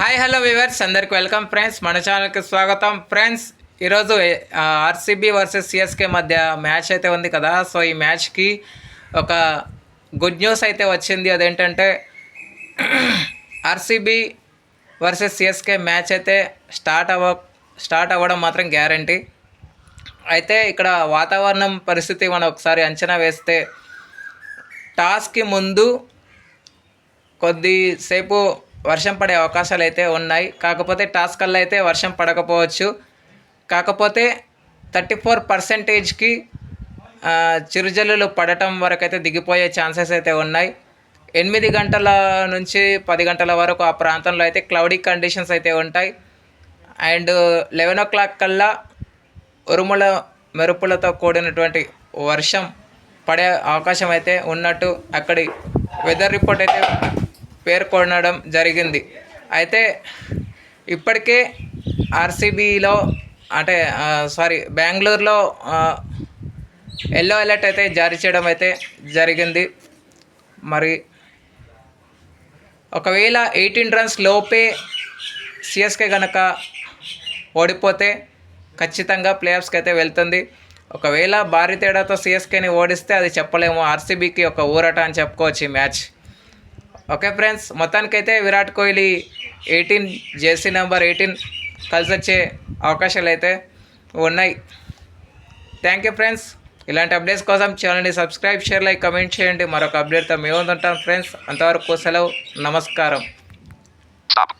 Hi hello viewers అందరికి welcome friends మన ఛానల్కి స్వాగతం. ఫ్రెండ్స్ ఈరోజు ఆర్సీబీ వర్సెస్ సిఎస్కే మధ్య మ్యాచ్ అయితే ఉంది కదా. సో ఈ మ్యాచ్కి ఒక గుడ్ న్యూస్ అయితే వచ్చింది. అదేంటంటే ఆర్సీబీ వర్సెస్ సిఎస్కే మ్యాచ్ అయితే స్టార్ట్ అవ్వ స్టార్ట్ అవ్వడం మాత్రం గ్యారంటీ అయితే ఇక్కడ వాతావరణం పరిస్థితి మనం ఒకసారి అంచనా వేస్తే టాస్కి ముందు కొద్దిసేపు వర్షం పడే అవకాశాలు అయితే ఉన్నాయి. కాకపోతే టాస్కల్లు అయితే వర్షం పడకపోవచ్చు. కాకపోతే థర్టీ ఫోర్ పర్సెంటేజ్కి చిరుజల్లులు పడటం వరకు అయితే దిగిపోయే ఛాన్సెస్ అయితే ఉన్నాయి. ఎనిమిది గంటల నుంచి పది గంటల వరకు ఆ ప్రాంతంలో అయితే క్లౌడీ కండిషన్స్ అయితే ఉంటాయి. అండ్ లెవెన్ ఓ క్లాక్ కల్లా ఉరుముల మెరుపులతో కూడినటువంటి వర్షం పడే అవకాశం అయితే ఉన్నట్టు అక్కడి వెదర్ రిపోర్ట్ అయితే పేర్కొనడం జరిగింది. అయితే ఇప్పటికే ఆర్సీబీలో అంటే సారీ బెంగళూరులో ఎల్లో అలర్ట్ అయితే జారీ చేయడం అయితే జరిగింది. మరి ఒకవేళ ఎయిటీన్ రన్స్ లోపే సిఎస్కే కనుక ఓడిపోతే ఖచ్చితంగా ప్లేఆఫ్స్కి అయితే వెళ్తుంది. ఒకవేళ భారీ తేడాతో సిఎస్కేని ఓడిస్తే అది చెప్పలేము. ఆర్సీబీకి ఒక ఊరట అని చెప్పుకోవచ్చు ఈ మ్యాచ్. ఓకే ఫ్రెండ్స్ మొత్తానికైతే Virat Kohli eighteen jersey number eighteen కలిసి వచ్చే అవకాశాలు అయితే ఉన్నాయి. థ్యాంక్ యూ ఫ్రెండ్స్ ఇలాంటి అప్డేట్స్ కోసం ఛానల్ని సబ్స్క్రైబ్ షేర్ లైక్ కమెంట్ చేయండి. మరొక అప్డేట్తో మేము ఉంటాం ఫ్రెండ్స్. అంతవరకు సెలవు నమస్కారం. Stop.